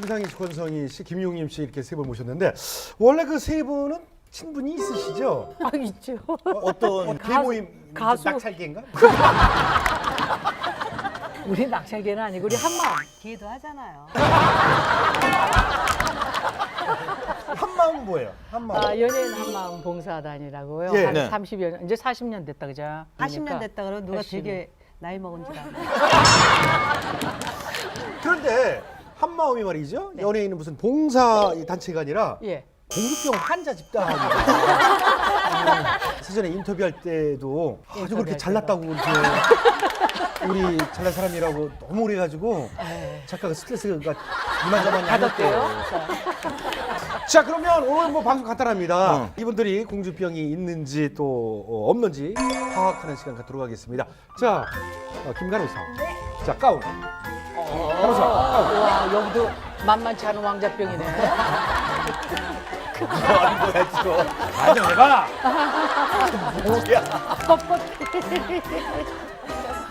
김상희 씨, 권성희 씨, 김용임 씨 이렇게 세 분 모셨는데 원래 그 세 분은 친분이 있으시죠? 아 있죠. 어떤 가수- 개모임 가수. 낙찰계인가? 우리 낙찰계는 아니고 우리 한마음. 기도 하잖아요. 한마음 뭐예요? 한마음. 아, 연예인 한마음 봉사단이라고요. 예. 한 네. 30여 년, 이제 40년 됐다 그죠? 40년 그러니까 됐다 그러면 누가 80 년. 되게 나이 먹은 줄 알아. 그런데 한 마음이 말이죠. 연예인은 무슨 봉사 단체가 아니라 예. 공급병 환자 집단입니다. 사전에 인터뷰할 때도 아주 그렇게 잘났다고 이렇게 우리 잘난 사람이라고 너무 그래가지고 작가가 스트레스가 이만저만 받았대요. 자 그러면 오늘 뭐 방송 간단합니다. 응. 이분들이 공주병이 있는지 또 어, 없는지 파악하는 시간 갖도록 하겠습니다. 자 어, 김간호 사. 자 가운. 가운. 와 여기도 만만치 않은 왕자병이네. 뭐야 지금? 안녕해봐. 뭐야?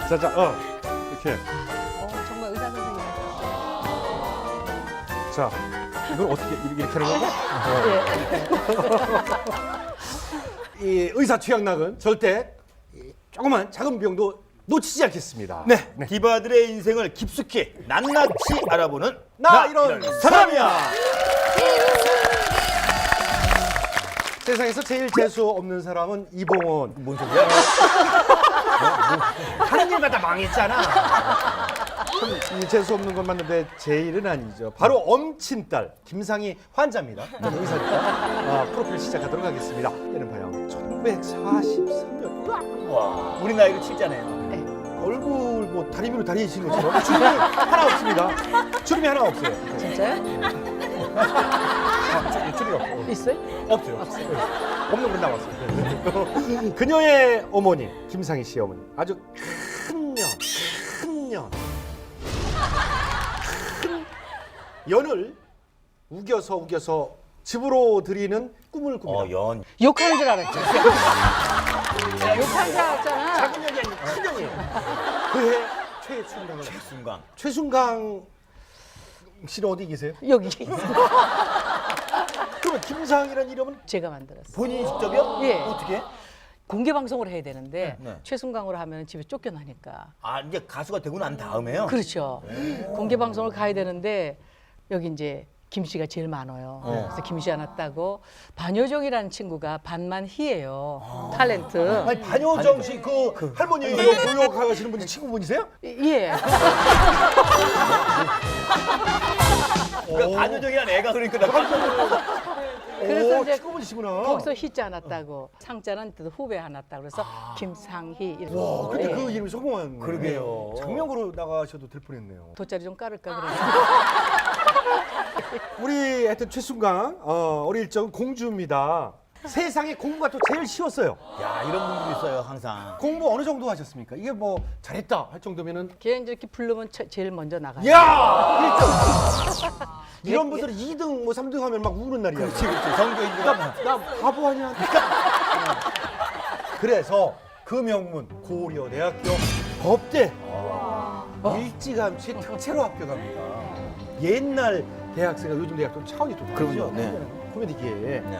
자자 어 이렇게. 어, 정말 의사 선생님. 자 이걸 어떻게 이렇게, 이렇게 하는 건가? 예. 이 의사 취향락은 절대 이 조그만 작은 병도 놓치지 않겠습니다. 네, 디바들의 인생을 깊숙이 낱낱이 알아보는 나 이런 사람이야. 세상에서 제일 재수 없는 사람은 이봉원. 뭔 소리야? 하는 일마다 망했잖아. 참, 이 재수 없는 건 맞는데 제 일은 아니죠. 바로 엄친딸 김상희 환자입니다. 저는 의사니까 아, 프로필 시작하도록 하겠습니다. 때는 봐요. 1943년. 와, 우리 나이로 칠자네요. 얼굴 뭐 다리 위로 다리 신 것처럼 주름이 하나 없습니다. 주름이 하나 없어요. 진짜요? 아, 주- 주름이 없어요. 있어요? 없어요. 네. 없는 건 나왔어요. 그녀의 어머니 김상희 씨의 어머니 아주 큰 년, 큰 년, 큰 연을 우겨서 우겨서 집으로 들이는 꿈을 꿉니다. 어, 연. 욕하는 줄 알았죠. 알았잖아. 작은 년이 아니고 큰 년이에요. 그해 최순강을 순간. 최순강 씨는 어디 계세요? 여기 그러면 김상희라는 이름은 제가 만들었어요. 본인이 직접이요? 예. 어떻게? 공개 방송을 해야 되는데 네, 네. 최순강으로 하면 집에 쫓겨나니까. 아, 이제 가수가 되고 난 다음에요? 그렇죠. 공개 방송을 가야 되는데 여기 이제 김 씨가 제일 많아요. 어. 그래서 김씨 하나 따고 반효정이라는 친구가 반만 희예요. 탤런트. 아니 반효정 씨 그 할머니 노력 하시는 분이 친구분이세요? 예. 그러니까 반효정이란 애가 그러니까 나 그래서 오, 이제 친구분이시구나. 거기서 희자 하나 따고 상자는 또 후배 하나 따고 그래서 김상희 이렇게. 와, 근데 예. 그 이름이 성공한 거예요. 그러게요. 장명으로 나가셔도 될 뻔했네요. 돗자리 좀 깔을까 그래. 우리 하여튼 최순강 어, 어릴 적은 공주입니다. 세상에 공부가 또 제일 쉬웠어요. 야, 이런 분들이 있어요, 항상. 공부 어느 정도 하셨습니까? 이게 뭐 잘했다 할 정도면은 걔 이제 이렇게 부르면 처- 제일 먼저 나가요. 야! 1등! 이런 분들은 2등 뭐 3등 하면 막 우는 날이야. 그렇지, 그렇지. 성교인가 나 바보 아니야? 그래서 그 명문 고려대학교 법대 일찌감치 특채로 합격합니다. 옛날 대학생과 요즘 대학교 차원이 또 다르죠. 그럼요, 네. 코미디계에 네.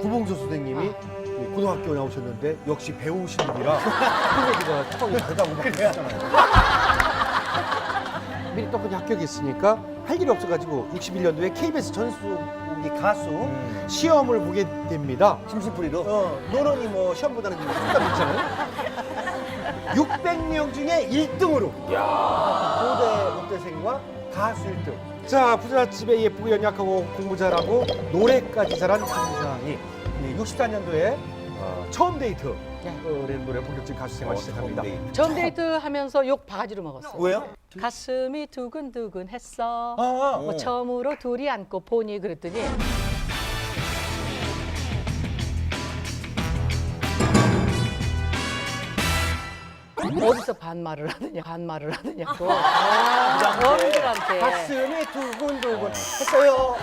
구봉서 선생님이 이 고등학교 나오셨는데 역시 배우신 분이라 코미디가 차원이 다르다고 막 그러잖아요. 미리 똑같이 합격했으니까 할 일이 없어가지고 61년도에 KBS 전수기 가수 시험을 보게 됩니다. 심심풀이로? 어, 노론이 뭐 시험 보다는 좀 수가 있잖아요. 600명 중에 1등으로 고대 못대생과 가수 1등. 자 부잣집에 예쁘고 연약하고 공부 잘하고 노래까지 잘한 김상희 64년도에 어, 처음 데이트 네. 라는 노래 본격적인 가수 생활 어, 시작합니다. 처음 데이트. 하면서 욕 바가지로 먹었어요. 왜요? 가슴이 두근두근 했어. 아, 뭐 처음으로 둘이 안고 보니 그랬더니 어디서 반말을 하느냐 반말을 하느냐고 어른들한테. 가슴이 두근두근 했어요.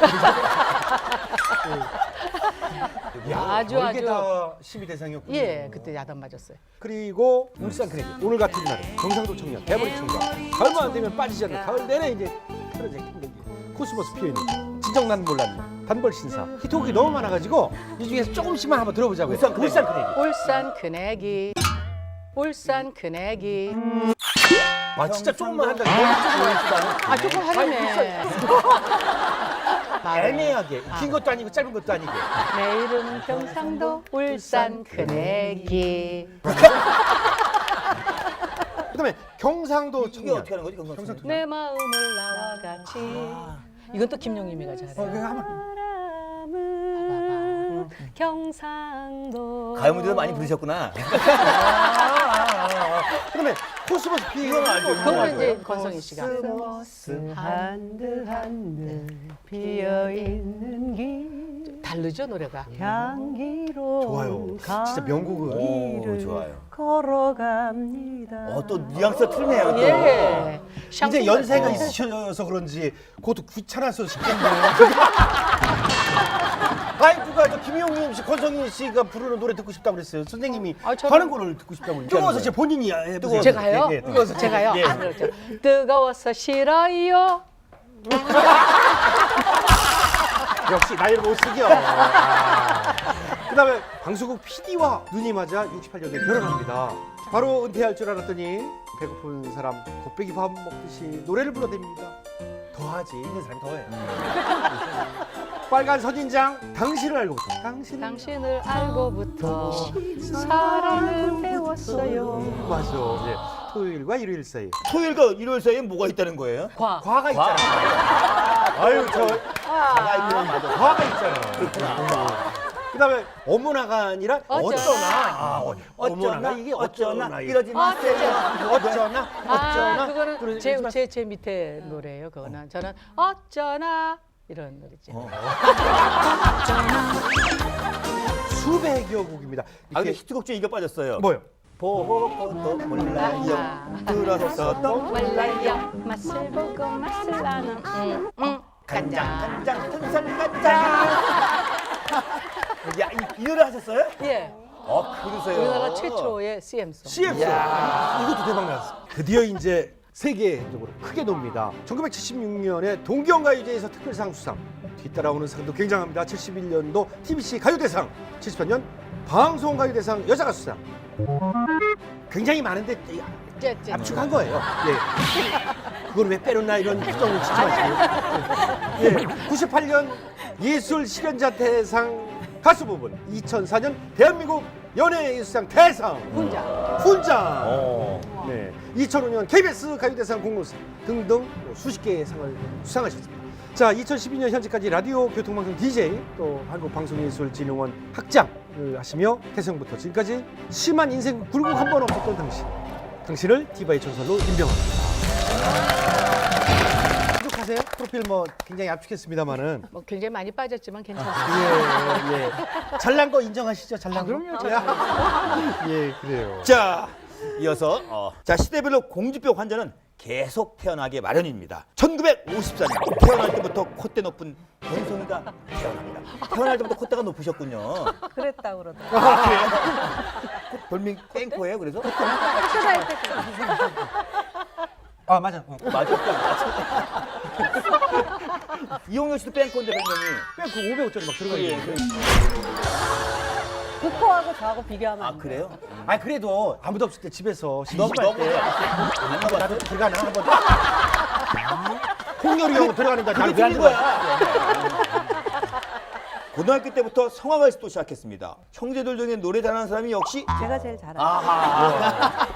야, 아주 아주. 다 시비 대상이었군요. 예 그때 야단 맞았어요. 그리고 울산 크레딧 오늘 같은 날에 경상도 청년 대머리 청년. 가을만 안 되면 빠지지 않는 가을 내내 이제 틀어져 힘들게 코스모스 피어있는 진정 난 몰랐네. 단벌 신사. 히트곡이 너무 많아가지고 이 중에서 조금씩만 한번 들어보자고요. 울산 큰애기. 울산 큰애기 울산 큰애기. 아 진짜 조금만 한다. 아 조금 하려네 애매하게. 긴 것도 아니고 짧은 것도 아니고 내 이름은 경상도 울산 큰애기. 그다음에 경상도 이게 청년. 어떻게 하는 거지 경상도? 내 마음을 나와 같이 이건 또 김용림이가 잘해 어, 그거 한번. 바람은 경상도. 가요 무대도 많이 부르셨구나. 그다음에 코스모스 이건 피어있는 알죠. 이건 그거는. 이제 권성희 씨가 한들 한들 피어 있는 길 다르죠 노래가 향기로운 좋아요. 진짜 명곡은. 오 좋아요. 걸어갑니다. 어또 뉘앙스가 틀리네요. 또. 예 이제 연세가. 있으셔서 그런지 그것도 귀찮아서 싶겠네요. 아이 누가 저 김용림 씨, 권성희 씨가 부르는 노래 듣고 싶다고 그랬어요. 선생님이 아, 저는- 하는 거를 듣고 싶다고 그랬어요. 뜨거워서 제 본인이 해보세요. 제가요? 예, 예, 뜨거워서 제가요? 예. 아, 그렇죠. 뜨거워서 싫어요. 역시 나이를 못 쓰겨. 아. 그다음에 방송국 PD와 눈이 맞아 68년에 결혼합니다. 바로 은퇴할 줄 알았더니 배고픈 사람 곱빼기 밥 먹듯이 노래를 불러댑니다. 더하지 있는 사람이 더해. 빨간 선인장 당신을 알고부터 당신을 당신을 알고부터 사랑을 배웠어요. 맞아. 예. 토요일과 일요일 사이 토요일과 일요일 사이에 뭐가 있다는 거예요? 과. 과가 있잖아. 아유 저 아, 이거 맞아. 과가 있잖아. 그다음에 어머나가 아니라 어쩌나. 어쩌나. 아, 어, 어머나가 어쩌나 이게 어쩌나 어쩌나 이러지 마세요. 어쩌나 아, 어쩌나 그거는 그러지 제, 마. 제, 제 밑에 노래예요. 그거는 저는 어쩌나 이런 노래죠. 어. 수백여 곡입니다. 아 근데 이게 히트곡 중에 이거 빠졌어요. 뭐요? 보고도 몰라요. 아. 들어서도 몰라요 맛을 보고 맛을 아는 음, 음. 간장 간장 간장 통살 간장. 야, 이, 이 노래 하셨어요? 예 어, 그러세요. 우리나라 최초의 CM송 CF 이것도 대박 났어. 드디어 이제 세계적으로 크게 돕니다. 1976년에 동경가요제에서 특별상 수상. 뒤따라오는 상도 굉장합니다. 71년도 TBC 가요대상, 78년 방송가요대상 여자 가수상. 굉장히 많은데. 압축한 거예요. 예. 그걸 왜 빼놓나 이런 걱정을 진짜 마시고. 예. 98년 예술 실현자 대상 가수 부분, 2004년 대한민국 연예예술상 대상 혼자 훈장. 어. 네. 2005년 KBS 가요대상 공로상 등등 수십 개의 상을 수상하셨습니다. 자, 2012년 현재까지 라디오 교통방송 DJ 또 한국방송예술진흥원 학장을 하시며 태생부터 지금까지 심한 인생 굴곡 한 번 없었던 당신. 당신을 디바의 전설로 인정합니다. 부족하세요? 프로필 뭐 굉장히 압축했습니다만은 뭐 굉장히 많이 빠졌지만 괜찮습니다. 예, 예. 잘난 거 인정하시죠? 잘난 아, 거? 그럼요. 예, 그래요. 자, 이어서 어, 자 시대별로 공주병 환자는 계속 태어나게 마련입니다. 1954년 태어날 때부터 콧대 높은 변성이가 태어납니다. 태어날 때부터 콧대가 높으셨군요. 그랬다 그러더라고요. 별명 뺑코예요, 그래서? 학교 다닐 때 아, 맞아. 어. 맞아, 맞아. 이용렬 씨도 뺑코인데 별명이. 그 500원짜리 막 들어가 예, 있는 그- 부코하고 저하고 비교하면 아 안 돼요. 그래요? 아 그래도 아무도 없을 때 집에서 심심할 너무 때안 나도. 들어가나 한번 홍렬이 형 들어가는데 그게 나는 왜안 들어가? 거야. 고등학교 때부터 성악을 또 시작했습니다. 형제들 중에 노래 잘하는 사람이 역시 제가 제일 잘아요. 아하.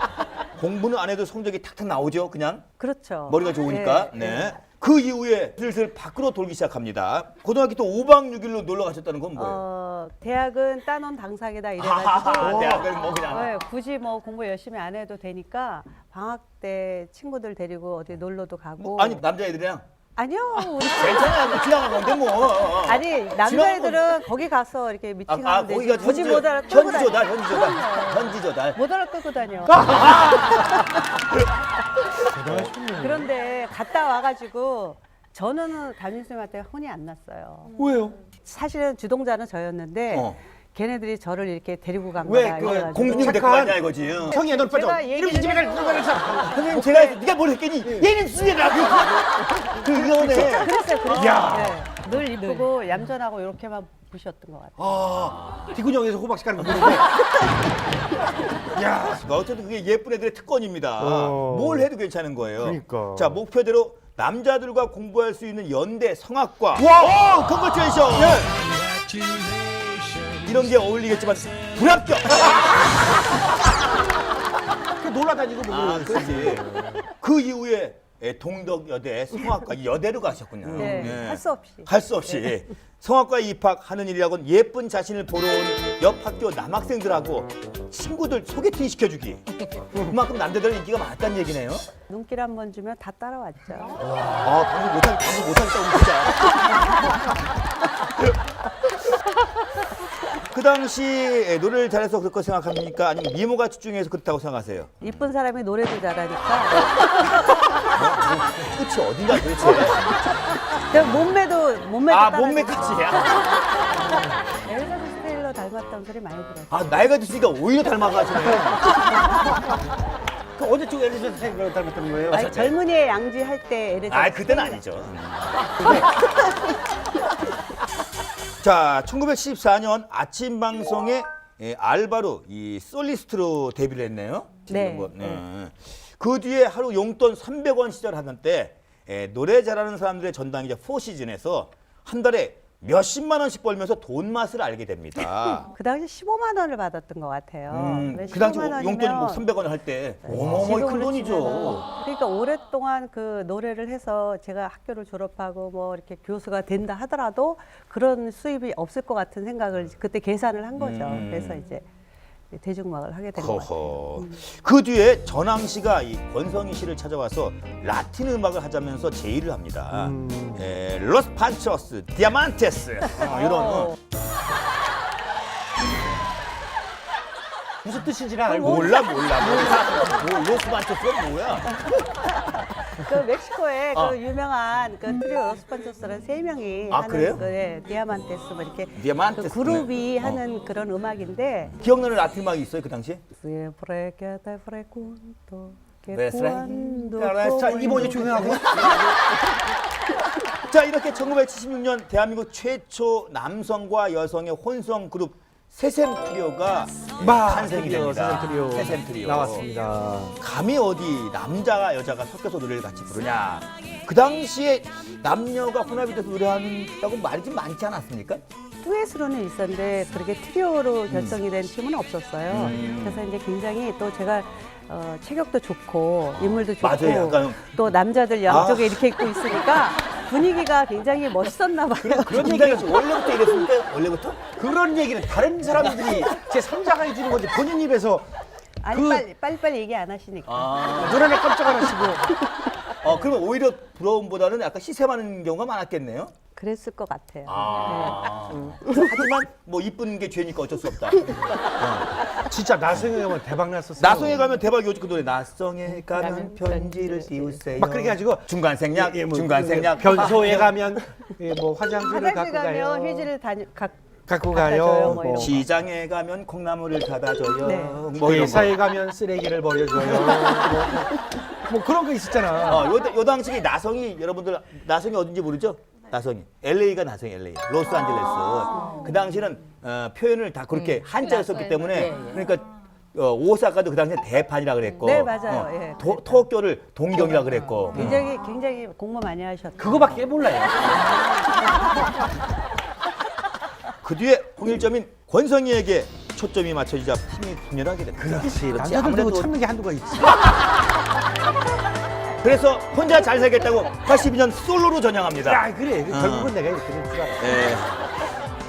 공부는 안 해도 성적이 탁탁 나오죠, 그냥 그렇죠. 머리가 좋으니까. 네, 네. 네. 그 이후에 슬슬 밖으로 돌기 시작합니다. 고등학교 때 5박 6일로 놀러 가셨다는 건 뭐예요? 어, 대학은 당상이다 아하하, 이래가지고 대학은 뭐 그냥. 네, 굳이 뭐 공부 열심히 안 해도 되니까 방학 때 친구들 데리고 어디 놀러도 가고 뭐, 아니 남자애들이랑 아니요 우리 괜찮아 뭐 지나간 건데 뭐. 아니 남자애들은 거기 가서 이렇게 아, 미팅하면 아 되지 거기가 굳이 현지 못 알아 현지 조달. 현지 조달. 현지 조달. 못 알아 끌고 다녀. 그런데 갔다 와가지고 저는 담임선생님한테 혼이 안 났어요 왜요? 사실은 주동자는 저였는데 어. 걔네들이 저를 이렇게 데리고 간 왜 거다. 그 이래가지고. 공주님 데리고 왔냐 이거지. 응. 형이 널 빠져. 제가 이름 집에 갈 누가 그랬어? 선생님 제가 네가 뭘 했겠니? 얘는 수리라고. 그거네. 그랬어요. 그랬어요. 야. 네. 늘 이쁘고 얌전하고 이렇게만 보셨던 것 같아요. 아, 디군형에서 호박씨 가는 거. 야, 어쨌든 그게 예쁜 애들의 특권입니다. 어. 뭘 해도 괜찮은 거예요. 그러니까. 자 목표대로 남자들과 공부할 수 있는 연대 성악과. 와! 오, 컨그레츄레이션. 이런 게 어울리겠지만 불합격. 그 놀라다니고 뭐. 아, 그러지. 그 이후에 예, 동덕여대 성악과 여대로 가셨군요. 네, 예. 할수 없이. 할 수 없이 성악과에 입학하는 일이라고는 예쁜 자신을 보러 온 옆 학교 남학생들하고 친구들 소개팅 시켜주기. 그만큼 남자들은 인기가 많았다는 얘기네요. 눈길 한 번 주면 다 따라왔죠. 아, 방금 못하, 방금 못하겠다, 진짜. 그 당시 노래를 잘해서 거 생각합니까? 아니면 미모가 집중해서 그렇다고 생각하세요? 이쁜 사람이 노래도 잘하니까 끝이 어딘가 도대체? 저 몸매도 몸매도 아. 몸매까지. 엘리자베스 테일러 닮았다는 소리 많이 들었어요. 아, 나이가 드시니까 오히려 닮아가시네. 그 어느 쪽 엘리자베스 탱크를 닮았던 거예요? 아니, 젊은이의 양지 할 때 엘리자베스 아, 그때는 테일러. 아니죠. 자, 1974년 아침 방송에 예, 알바로 이 솔리스트로 데뷔를 했네요. 네. 네. 그 뒤에 하루 용돈 300원 시절 하던 때 예, 노래 잘하는 사람들의 전당이자 포시즌에서 한 달에 몇십만 원씩 벌면서 돈 맛을 알게 됩니다. 그 당시 15만 원을 받았던 것 같아요. 음, 왜그 당시 15만 용돈이 뭐 원이면 300원 할때 지금으로 큰 돈이죠. 치면은 그러니까 오랫동안 그 노래를 해서 제가 학교를 졸업하고 뭐 이렇게 교수가 된다 하더라도 그런 수입이 없을 것 같은 생각을 그때 계산을 한 거죠. 음. 그래서 이제 대중음악을 하게 된 것 같아요. 허허. 그 뒤에 전황 씨가 이 권성희 씨를 찾아와서 라틴 음악을 하자면서 제의를 합니다. 음. 에, 로스 판초스, 디아만테스 어, 이런 어. 무슨 뜻인지는 알고. 몰라 몰라 몰라. 뭐, 로스 판초스가 뭐야? 그 멕시코에 어. 그 유명한 그 트리오 로스판초스라는 세 명이 아, 하는 그래요? 그 예, 디아만테스 뭐 이렇게 디아만테스. 그 그룹이 네. 하는 그런 음악인데 기억나는 라틴 음악이 있어요 그 당시에? Siempre que te frecuento, que Ves, cuando 자, como 이번에 조용하고. 자 이렇게 1976년 대한민국 최초 남성과 여성의 혼성 그룹 세샘 트리오가 마, 탄생이 트리오, 됩니다. 세샘 트리오. 세샘 트리오. 나왔습니다. 감히 어디 남자가 여자가 섞여서 노래를 같이 부르냐. 그 당시에 남녀가 혼합이 돼서 노래한다고 말이 좀 많지 않았습니까? 듀엣으로는 있었는데 그렇게 트리오로 결성이 된 팀은 없었어요. 음. 그래서 이제 굉장히 또 제가 어, 체격도 좋고 인물도 좋고 맞아요. 약간 또 남자들 양쪽에 아. 이렇게 있고 있으니까 분위기가 굉장히 멋있었나 봐요. 그런 얘기가 원래부터 이랬습니까? 원래부터? 그런 얘기는 다른 사람들이 제 3자가 해주는 건지 본인 입에서 아니 그- 빨리 빨리 빨리 얘기 안 하시니까. 아. 눈 안에 깜짝 안 하시고. 어, 그러면 오히려 부러움보다는 약간 시샘하는 경우가 많았겠네요. 그랬을 것 같아요. 아. 하지만 뭐 이쁜 게 죄니까 어쩔 수 없다. 진짜 나성이 형은 대박 났었어요. 나성에 가면 대박이오지 그 노래. 나성에 가면 편지를 띄우세요. 막 그렇게 해가지고 중간 생략, 예, 뭐, 중간 그 생략. 변소에 가면 예, 뭐 화장실을 화장실 갖고 가요. 가면 휴지를 다녀 각 갖고 갖다 가요. 줘요, 뭐뭐 이런 거. 시장에 가면 콩나물을 닫아줘요. 네. 뭐 이런 거. 회사에 가면 쓰레기를 버려줘요. 뭐, 뭐 그런 거 있었잖아. 어, 요, 요 당시에 나성이 여러분들 나성이 어딘지 모르죠? 나성이 LA가 나성이 LA 로스안젤레스 그 당시는 어, 표현을 다 그렇게 한자를 썼기 때문에 예, 예. 그러니까 어, 오사카도 그 당시에 대판이라 그랬고 네, 맞아요. 어, 예, 도, 토쿄를 동경이라 그랬고 굉장히 굉장히 공부 많이 하셨죠. 그거밖에 몰라요. 그 뒤에 홍일점인 권성희에게 초점이 맞춰지자 팀이 분열하게 됩니다. 그렇지. 그렇지. 남자들도 아무래도 참는 게 한두가 있지. 그래서 혼자 잘 살겠다고 82년 솔로로 전향합니다. 야 그래. 어. 결국은 내가 이렇게 될줄 알아. 예.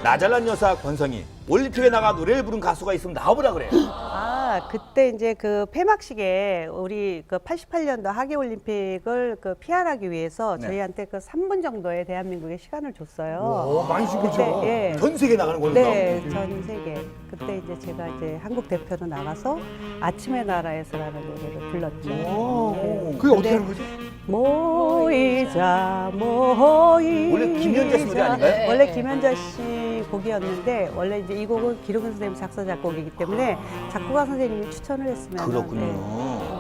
나잘난 여사 권성희 올림픽에 나가 노래를 부른 가수가 있으면 나와보라 그래요. 아, 그때 이제 그 폐막식에 우리 그 88년도 하계 올림픽을 그 피할하기 위해서 네. 저희한테 그 3분 정도의 대한민국의 시간을 줬어요. 오, 많이 준 거죠. 그때, 예. 전 세계 나가는 거니까. 네, 전 세계. 그때 이제 제가 이제 한국 대표로 나가서 아침의 나라에서라는 노래를 불렀죠. 오, 네. 그게 어떻게 하는 거지? 모이자 모이자 원래 김연자 씨 노래 아닌가요? 원래 김연자 씨 곡이었는데 원래 이제 이 곡은 기록은 선생님 작사 작곡이기 때문에 작곡가 선생님이 추천을 했으면 그렇군요.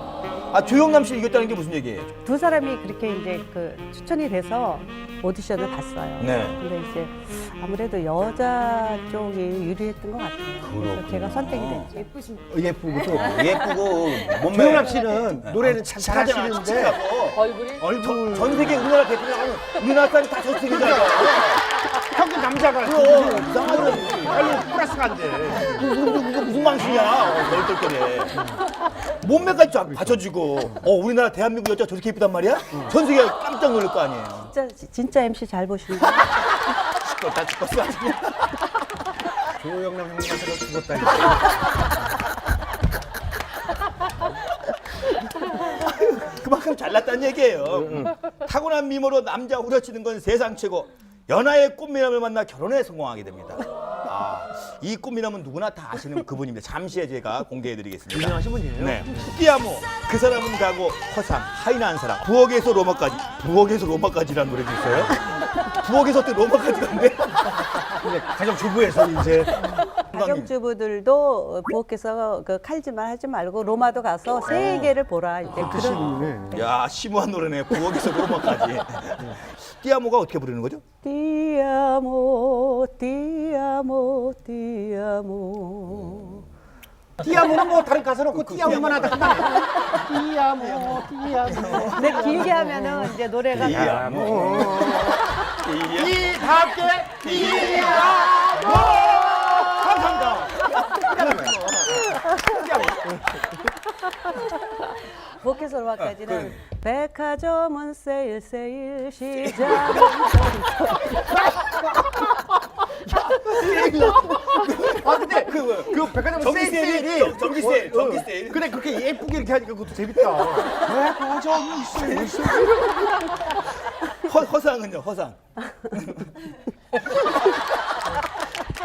아 조영남 씨를 이겼다는 게 무슨 얘기예요? 두 사람이 그렇게 이제 그 추천이 돼서 오디션을 봤어요. 네. 근데 이제 아무래도 여자 쪽이 유리했던 것 같아요. 그래서 제가 선택이 됐죠. 예쁘고 또. 예쁘고 몸매. 조영남 씨는 노래는 참 잘하시는데 얼굴이 얼굴 전 세계 우리나라 대표하면 우리나라 사람이 다 전세계잖아요. 남자가 그럼 이상하더라고. 빨리 플러스가 안 돼. 이거, 이거, 이거 무슨 망신이야? 널떨떨해. 몸매까지 쫙 받쳐주고, 어 우리나라 대한민국 여자 저렇게 예쁘단 말이야? 전 세계가 깜짝 놀랄 거 아니에요. 진짜 진짜 MC 잘 보시는 거. 죽었다 죽었어 아주. 조영남 형님한테 죽었다. 이거. 그만큼 잘났다는 얘기예요. 타고난 미모로 남자 후려치는 건 세상 최고. 연하의 꽃미남을 만나 결혼에 성공하게 됩니다. 아, 이 꽃미남은 누구나 다 아시는 그분입니다. 잠시 후에 제가 공개해드리겠습니다. 유명하신 분이에요. 네. 띠아모, 그 사람은 가고 허상, 하이난 사람, 부엌에서 로마까지. 부엌에서 로마까지라는 노래도 있어요? 부엌에서 또 로마까지 간대? 근데 가정주부에서 이제 가정주부들도 부엌에서 그 칼질만 하지 말고 로마도 가서 세계를 보라 이제 그런 드시는 야, 심오한 노래네. 부엌에서 로마까지. 띠아모가 어떻게 부르는 거죠? 띠아모 띠아모 띠아모 띠아모는 뭐 다른 가사는 없고 띠아모만 하다. 띠아모 띠아모 근데 길게 하면은 이제 노래가 띠아모. 띠아. 이답게 띠아모 감사합니다. 부엌에서 로마까지는 백화점은 세일 세일 시작 아 근데 그, 그 백화점 전기 세일 세일이 세일이 전기 세일, 어, 전기 어. 세일. 그래 그렇게 예쁘게 이렇게 하니까 그것도 재밌다. 백화점 세일 세일. 허, 허상은요, 허상.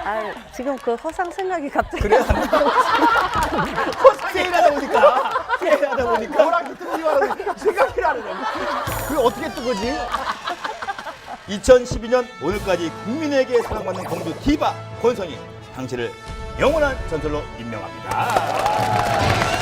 아, 지금 그 허상 생각이 갑자기 세일하다 보니까, 세일하다 보니까. 뭐랑 말하고 생각이 나는 그게 어떻게 뜨거지? 2012년 오늘까지 국민에게 사랑받는 공주 디바 권선이 당신을 영원한 전설로 임명합니다.